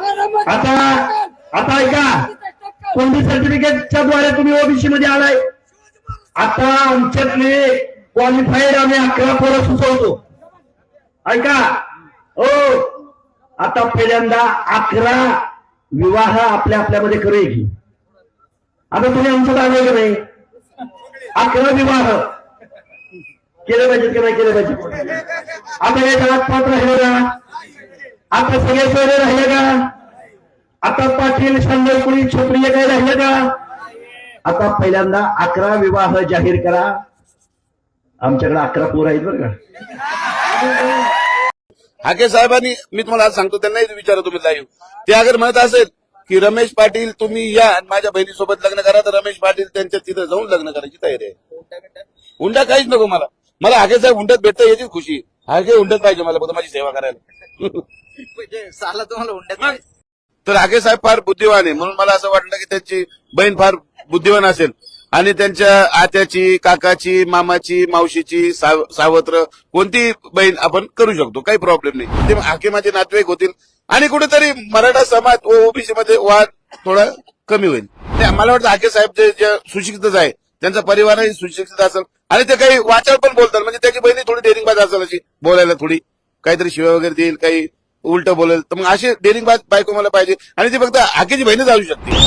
आता आता ऐका. कोणती सर्टिफिकेटच्या द्वारे तुम्ही ओबीसी मध्ये आलाय? आता आमच्यातले क्वालिफाईड आम्ही अकरा पोरं सुचवतो. ऐका. हो. आता पहिल्यांदा अकरा विवाह आपल्या आपल्यामध्ये करूया की. आता तुम्ही आमचं दावे का नाही? अकरा विवाह. केले पाहिजेत की नाही? केले पाहिजे आता हे जगात पात्र हे का आता सगळे सोयरे राहिले का? आता पाटील शंभर कुणी क्षत्रिय काही राहिले का? आता पहिल्यांदा अकरा विवाह जाहीर करा. आमच्याकडे अकरा पोर आहेत बरं का? हाके साहेबांनी मी तुम्हाला आज सांगतो त्यांनाही विचारा तुम्ही लाईव्ह ते अगर म्हणत असेल की रमेश पाटील तुम्ही या आणि माझ्या बहिणीसोबत लग्न करा तर रमेश पाटील त्यांच्या तिथं जाऊन लग्न करायची तयारी आहे. हुंडा काहीच नको मला. मला हाके साहेब हुंड्यात भेटतं याचीच खुशी. हाके हुंड्यात पाहिजे मला फक्त माझी सेवा करायला. म्हणजे साला तुम्हाला हुंड्यात? तर हाके साहेब फार बुद्धिवान आहे. म्हणून मला असं वाटलं की त्यांची बहीण फार बुद्धिवान असेल. आणि त्यांच्या आत्याची काकाची मामाची मावशीची साव- सावत्र कोणती बहीण आपण करू शकतो? काही प्रॉब्लेम नाही. ते माझे नातेवाईक होतील. आणि कुठेतरी मराठा समाज व ओबीसी मध्ये वाद थोडा कमी होईल. मला वाटतं हाके साहेब जे जे सुशिक्षितच आहे त्यांचा परिवारही सुशिक्षित असेल. आणि ते काही वाचन पण बोलतात. म्हणजे त्याची बहिणी थोडी डेअरिंगबाज असेल अशी बोलायला थोडी. काहीतरी शिव्या वगैरे देईल काही उलट बोलेल. तर मग अशी डेअरिंग बायको मला पाहिजे. आणि ती फक्त आकेची बहिणीच असू शकते.